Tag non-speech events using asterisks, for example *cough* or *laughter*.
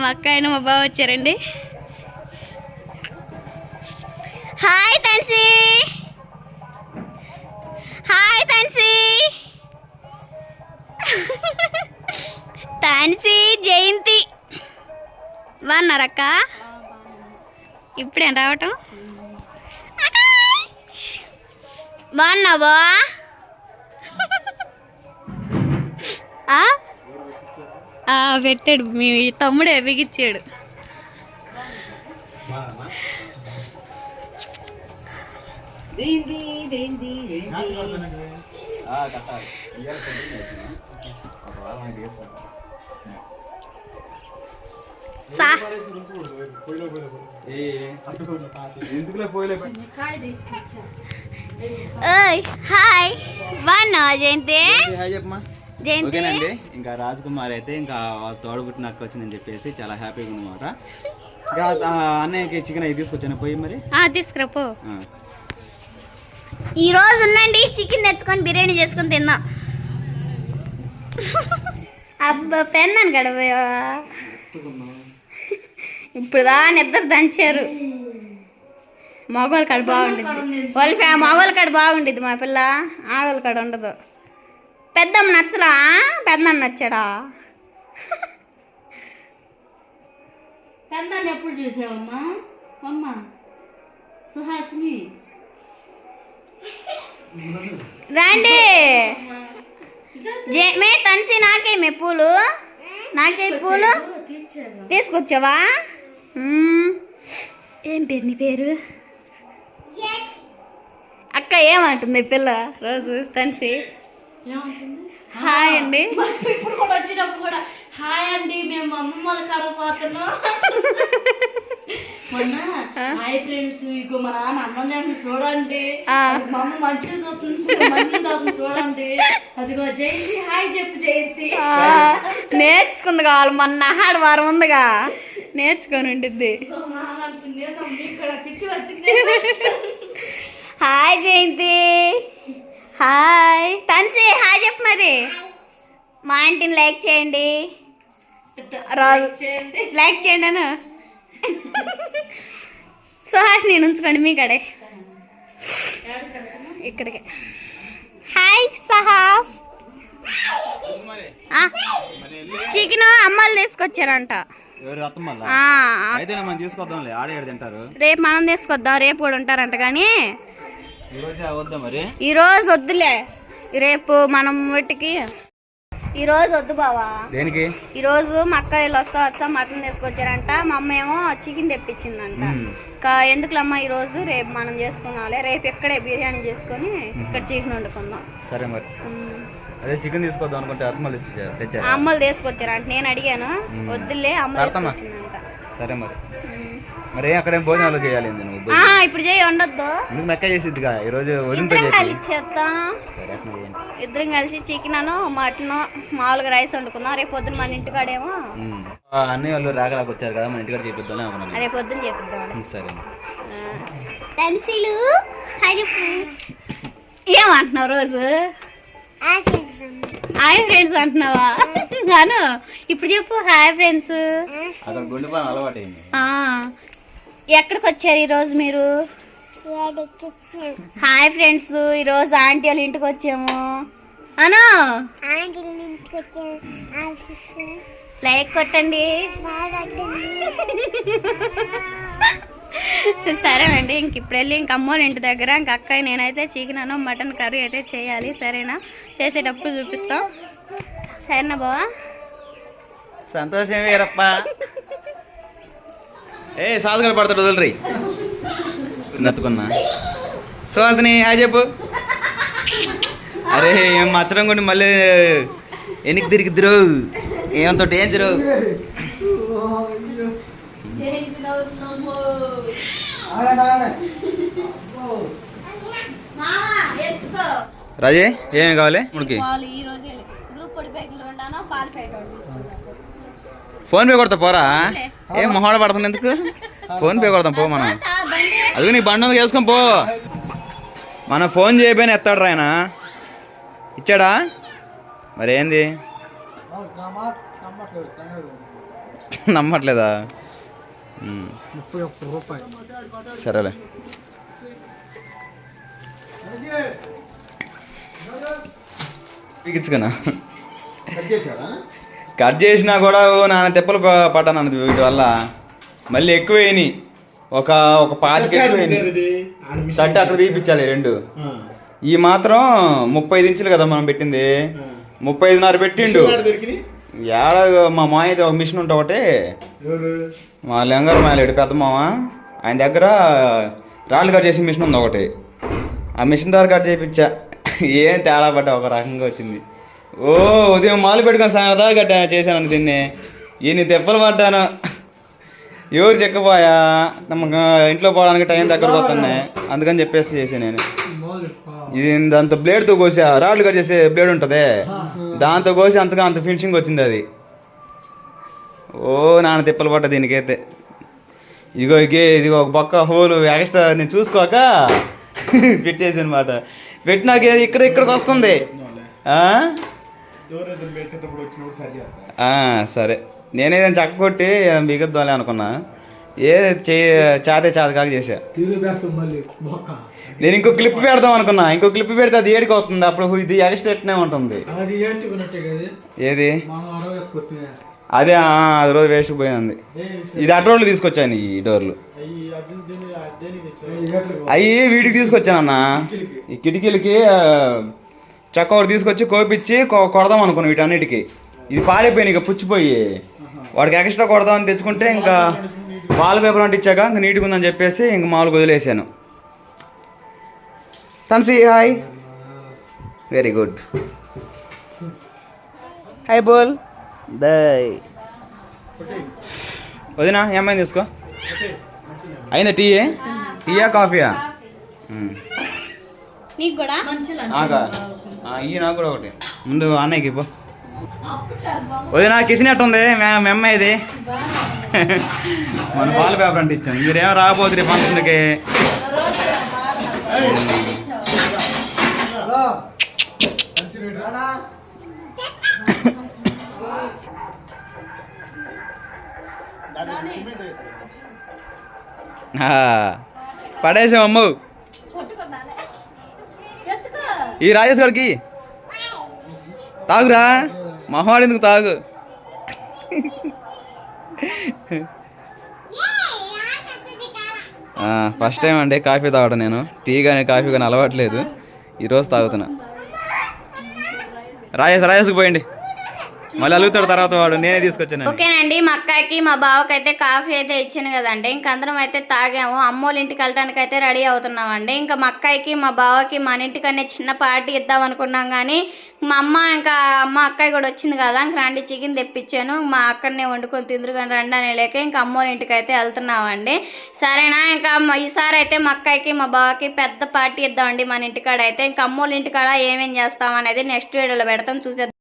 మా అక్క ఆయన మా బావ వచ్చారండి. హాయ్ తన్సి. హాయ్ తన్సి. తన్సి జయంతి. బాగున్నారక్క ఇప్పుడేం రావటం? బాగున్నావా? ఆ, పెట్టాడు. మీ తమ్ముడే బిగిచ్చాడు సా. ఎందుకులే పోయలే? ఓయ్ హాయ్. బాగున్నావా జయంతి? హాయ్ చెప్పమ్మా. జయంతి ఓకేనండి. ఇంకా రాజ్ కుమార్ అయితే ఇంకా వాళ్ళ తోడబుట్టిన అక్క వచ్చిందని చెప్పేసి చాలా హ్యాపీగా ఉందన్నమాట. ఇంకా అన్నయ్యకి చికెన్ అవి తీసుకొచ్చాను. పోయి మరి. ఆ, తీసుకురా పో. ఆ. ఈ రోజు ఉండండి చికెన్ తెచ్చుకొని బిర్యానీ చేసుకొని తిందాం. అబ్బా పెన్నాను గడవయా ఇప్పుడు దా నిద్ర దంచారు. మగవాళ్ళ కాడ బాగుండిద్ది. వాళ్ళ మగవాళ్ళ కాడ బాగుండిద్ది మా పిల్ల. ఆడవాళ్ళ కాడ ఉండదు. పెద్దమ్మ నచ్చలా పెద్దమ్మ నచ్చాడా? పెద్దాన్ని ఎప్పుడు చూసావమ్మా? అమ్మ సుహాసిని. రండి. జే మే తన్సి నాకే మే పూలు. నాకే పూలు. తీసుకొచ్చావా. ఏం పేరు నీ పేరు? అక్క ఏమంటుంది పిల్ల రోజు తన్సి? హాయ్ అండి. ఇప్పుడు కూడా వచ్చినప్పుడు కూడా హాయ్ అండి మేము అమ్మమ్మ వాళ్ళ కాడ పోతున్నాం. మొన్న హాయ్ ఫ్రెండ్స్ ఇగో మా నాన్న అన్నం చూడండి. మా అమ్మ మంచిగా తోతుంది మంచిగా తోతుంది చూడండి. అదిగో జయంతి హాయ్ చెప్పు జయంతి. నేర్చుకుంది కావాలి మొన్న ఆహాడ వారం ఉందిగా. నేర్చుకొని ఉండిద్ది. ఇగో మా నాన్న అంటుంది "ఏదో మీకు కూడా పిచ్చి పట్టింది హాయ్ జయంతి. హాయ్. తన్సి హాయ్ చెప్పు మరి. మా ఆంటీని లైక్ చేయండి. రాదు చేయండి. లైక్ చేయండి అను. సుహాస్ నేను ఉంచుకోండి మీ కడే. ఇక్కడికి. హాయ్ సహాస్. చికెన్ అమ్మలు తీసుకొచ్చారంట. రేపు మనం తీసుకొద్దాం రేపు కూడా ఉంటారంట కానీ ఈ రోజే వద్దాం మరి? ఈరోజు వద్దులే. రేపు మనం వీటికి ఈరోజు వద్దు బావా. దేనికి? ఈరోజు మా అక్క వీళ్ళు వస్తా వచ్చా మటన్ తీసుకొచ్చారంట. మా అమ్మ ఏమో చికెన్ తెప్పించిందంట. ఇంకా ఎందుకులమ్మా ఈరోజు? రేపు మనం చేసుకున్నాంలే రేపు ఇక్కడే బిర్యానీ చేసుకొని ఇక్కడ చికెన్ వండుకుందాం. సరే మరి. అదే చికెన్ తీసుకొద్దాం అనుకుంటే తెచ్చారు? అమ్మలు తీసుకొచ్చారంట. నేను అడిగాను. వద్దులే అమ్మ సరే మరి. మరి ఏం అక్కడేం భోజనాలు చేయాలి నువ్వు. ఇప్పుడు చేయి ఉండొద్దు ఎందుకు మెక్క చేసిద్దిగా? ఈ రోజు వదిలితో ఇద్దరం చేసి. కలిసి చేస్తాం సరే అట్లా చేయండి. ఇద్దరం కలిసి చికెన్ అను మటన్ మామూలుగా రైస్ వండుకుందాం. రేపు పొద్దున మన ఇంటికాడేమో. అన్నయ్య వాళ్ళు రాకరాకు వచ్చారు కదా మన ఇంటికాడ చేపిద్దాం అనుకున్నాను రేపు పొద్దున చేపిద్దాం. సరే పెన్సిల్ ఏమంటున్నావు రోజు? హాయ్ ఫ్రెండ్స్ అంటున్నావా? గాను ఇప్పుడు చెప్పు హాయ్ ఫ్రెండ్స్ అక్కడ గుండె పాలన అలవాటు ఎక్కడికి వచ్చారు ఈరోజు మీరు? హాయ్ ఫ్రెండ్స్ ఈరోజు ఆంటీ వాళ్ళ ఇంటికి వచ్చాము. అను? లైక్ కొట్టండి. సరేనండి ఇంక ఇప్పుడు వెళ్ళి ఇంక అమ్మోళ్ళ ఇంటి దగ్గర ఇంక అక్క నేనైతే చికెన్ అను మటన్ కర్రీ అయితే చేయాలి సరేనా? చేసేటప్పుడు చూపిస్తాం. సరేనా బావా? సంతోషం వీరప్ప. ఏ సాధుగడ పడతాడు వదిలిరి. నత్తుకున్నా. సుహాసిని హాయ్ చెప్పు. అరే ఏం మచ్చడం కొన్ని మళ్ళీ వెనక్కి తిరిగిద్దురు ఏమంతో డేంజరు రాజే ఏమేమి కావాలి? తీసుకున్నాను ఫోన్ పే కొడతా పోరా? ఏం మొహాడ పడుతుంది ఎందుకు? ఫోన్ పే కొడతాం పో మనం. అది నీ బండి ఉంది వేసుకొని పో. మనం ఫోన్ చేయబోయిన ఎత్తాడు ఆయన. ఇచ్చాడా? మరి ఏంది నమ్మట్లేదా సరేలే. ఇచ్చుకున్నా కట్ చేసినా కూడా ఓ నాన్న తిప్పలు ప- పడ్డాను అన్నది వీటి వల్ల. మళ్ళీ ఎక్కువ వేయని ఒక ఒక పాతిక తట్టు అక్కడ తీపిచ్చాలి రెండు. ఈ మాత్రం ముప్పై ఐదు ఇంచులు కదా మనం పెట్టింది. ముప్పై ఐదున్నర పెట్టిండు. ఏడ మా మాయది ఒక మిషన్ ఉంటే ఒకటి. మా లెంగారు మాయలేడు పెద్ద మామ. ఆయన దగ్గర రాళ్ళు కట్ చేసే మిషన్ ఉంది ఒకటి. ఆ మిషన్ ద్వారా కట్ చేయించా ఏం తేడా పడ్డా ఒక రకంగా వచ్చింది. ఓ ఉదయం మాలు పెట్టుకొని సాయంత్రం దాకా కట్టా చేశాను దీన్ని. ఈయన తెప్పలు పడ్డాను. ఎవరు చెక్కపోయా? నమ్మకం ఇంట్లో పోవడానికి టైం దగ్గర పోతున్నాయి అందుకని చెప్పేసి చేసాను నేను. ఇది అంత బ్లేడ్తో కోసా రాళ్ళు కట్ చేసే బ్లేడ్ ఉంటుంది. దాంతో కోసి అంతగా అంత ఫినిషింగ్ వచ్చింది అది. ఓ నాన్న తిప్పలు పడ్డ దీనికైతే. ఇదిగో ఇగే ఇదిగో ఒక పక్క హోల్ ఎక్స్ట్రా నేను చూసుకోక *laughs* పెట్టేసి అనమాట పెట్టినాక ఇక్కడ ఇక్కడికి వస్తుంది. సరి నేనేదైనా చక్క కొట్టి బిగద్దాలే అనుకున్నా. ఏ చాతే చాత కాక చేసా నేను ఇంకో క్లిప్ పెడదాం అనుకున్నా. ఇంకో క్లిప్ పెడితే అది ఏడికి అవుతుంది అప్పుడు ఇది ఎక్స్ట్రా ఎట్నే ఉంటుంది? ఏది? అదే అది రోజు వేస్ట్ పోయింది. ఇది అడ్రోళ్ళు తీసుకొచ్చాను ఈ డోర్లు. అవి వీటికి తీసుకొచ్చానన్న. ఈ కిటికీలకి చెక్క ఒకటి తీసుకొచ్చి కోపించి కొడదాం అనుకున్నాను వీటన్నిటికి. ఇది పాడైపోయింది ఇక పుచ్చిపోయి. వాడికి ఎక్స్ట్రా కొడదామని తెచ్చుకుంటే ఇంకా వాల్ పేపర్ అంటే ఇచ్చాక ఇంకా నీట్గా ఉందని చెప్పేసి ఇంక మామూలుగా వదిలేసాను తన్సి హాయ్ వెరీ గుడ్ హాయ్ బోల్ దయ్ వదినా ఏమైంది తీసుకో. అయిందా టీ టీయా కాఫీయా. నీకు కూడా? ఈ నాకు కూడా ఒకటి. ముందు అన్నయ్యకి పో వదిన కిసినట్టుంది ఉంది మే- మీ అమ్మాయిది మన పాల పేపర్ అంటే ఇచ్చాం మీరేం రాబోతుంది ఫంక్షన్కి? పడేసాం అమ్ము. ఈ రాజేష్ గారికి తాగురా. మహవాడు ఎందుకు తాగు? ఫస్ట్ టైం అండి కాఫీ తాగడం నేను. టీ కానీ కాఫీ కానీ అలవాట్లేదు ఈరోజు తాగుతున్నా. రాజేష్ రాజేష్కి పోయండి. మళ్ళీ అలుగుతాడు తర్వాత వాడు. నేనే తీసుకొచ్చాను ఓకేనండి మా అక్కకి మా బావకి అయితే కాఫీ అయితే ఇచ్చాను కదండి. ఇంక అందరం అయితే తాగాము. అమ్మోళ్ళ ఇంటికి వెళ్ళడానికి అయితే రెడీ అవుతున్నామండి. ఇంకా మా అక్కకి మా బావకి మన ఇంటికనే చిన్న పార్టీ ఇద్దాం అనుకున్నాం కానీ మా అమ్మ ఇంకా అమ్మ అక్కయ్య కూడా వచ్చింది కదా ఇంక రండి చికెన్ తెప్పించాను. మా అక్కడనే వండుకొని తిందురు కానీ రండి అని లేక ఇంకా అమ్మోళ్ళ ఇంటికి అయితే వెళ్తున్నామండి. సరేనా? ఇంకా ఈసారి అయితే మా అక్కయ్యకి మా బావకి పెద్ద పార్టీ ఇద్దామండి మన ఇంటికాడ అయితే. ఇంకా అమ్మోళ్ళ ఇంటికాడ ఏమేం చేస్తాం అనేది నెక్స్ట్ వీడియోలో పెడతాం. చూసేద్దాం.